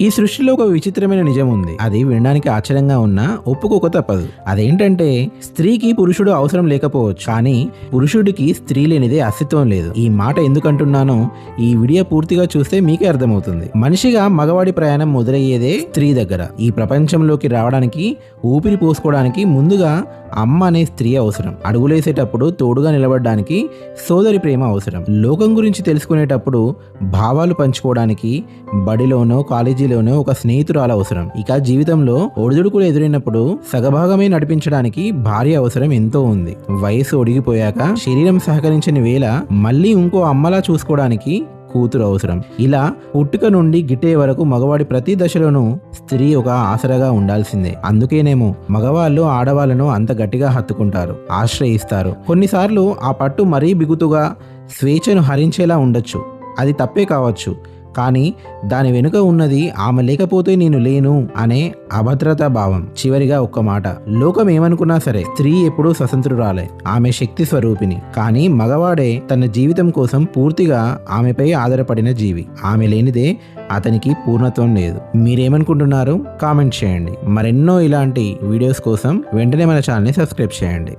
ఈ సృష్టిలో ఒక విచిత్రమైన నిజం ఉంది. అది వినడానికి ఆశ్చర్యంగా ఉన్నా ఒప్పుకోక తప్పదు. అదేంటంటే స్త్రీకి పురుషుడు అవసరం లేకపోవచ్చు. కానీ పురుషుడికి స్త్రీ లేనిదే అస్తిత్వం లేదు. ఈ మాట ఎందుకంటున్నానో ఈ వీడియో పూర్తిగా చూస్తే మీకే అర్థమవుతుంది. మనిషిగా మగవాడి ప్రయాణం మొదలయ్యేదే స్త్రీ దగ్గర. ఈ ప్రపంచంలోకి రావడానికి ఊపిరి పోసుకోవడానికి ముందుగా అమ్మ అనే స్త్రీ అవసరం. అడుగులేసేటప్పుడు తోడుగా నిలబడడానికి సోదరి ప్రేమ అవసరం. లోకం గురించి తెలుసుకునేటప్పుడు భావాలు పంచుకోవడానికి బడిలోనో కాలేజీలోనో ఒక స్నేహితురాలు అవసరం. ఇక జీవితంలో ఒడిదుడుకులు ఎదురైనప్పుడు సగభాగమే నడిపించడానికి భార్య అవసరం ఎంతో ఉంది. వయసు ఒడిగిపోయాక శరీరం సహకరించని వేళ మళ్ళీ ఇంకో అమ్మలా చూసుకోవడానికి కూతురు అవసరం. ఇలా పుట్టుక నుండి గిట్టే వరకు మగవాడి ప్రతి దశలోనూ స్త్రీ ఒక ఆసరగా ఉండాల్సిందే. అందుకేనేమో మగవాళ్ళు ఆడవాళ్ళను అంత గట్టిగా హత్తుకుంటారు ఆశ్రయిస్తారు. కొన్నిసార్లు ఆ పట్టు మరీ బిగుతుగా స్వేచ్ఛను హరించేలా ఉండొచ్చు. అది తప్పే కావచ్చు. కానీ దాని వెనుక ఉన్నది ఆమె లేకపోతే నేను లేను అనే అభద్రతా భావం. చివరిగా ఒక్క మాట. లోకం ఏమనుకున్నా సరే స్త్రీ ఎప్పుడూ స్వతంత్రురాలే. ఆమె శక్తి స్వరూపిణి. కానీ మగవాడే తన జీవితం కోసం పూర్తిగా ఆమెపై ఆధారపడిన జీవి. ఆమె లేనిదే అతనికి పూర్ణత్వం లేదు. మీరేమనుకుంటున్నారు? కామెంట్ చేయండి. మరెన్నో ఇలాంటి వీడియోస్ కోసం వెంటనే మన ఛానల్ని సబ్స్క్రైబ్ చేయండి.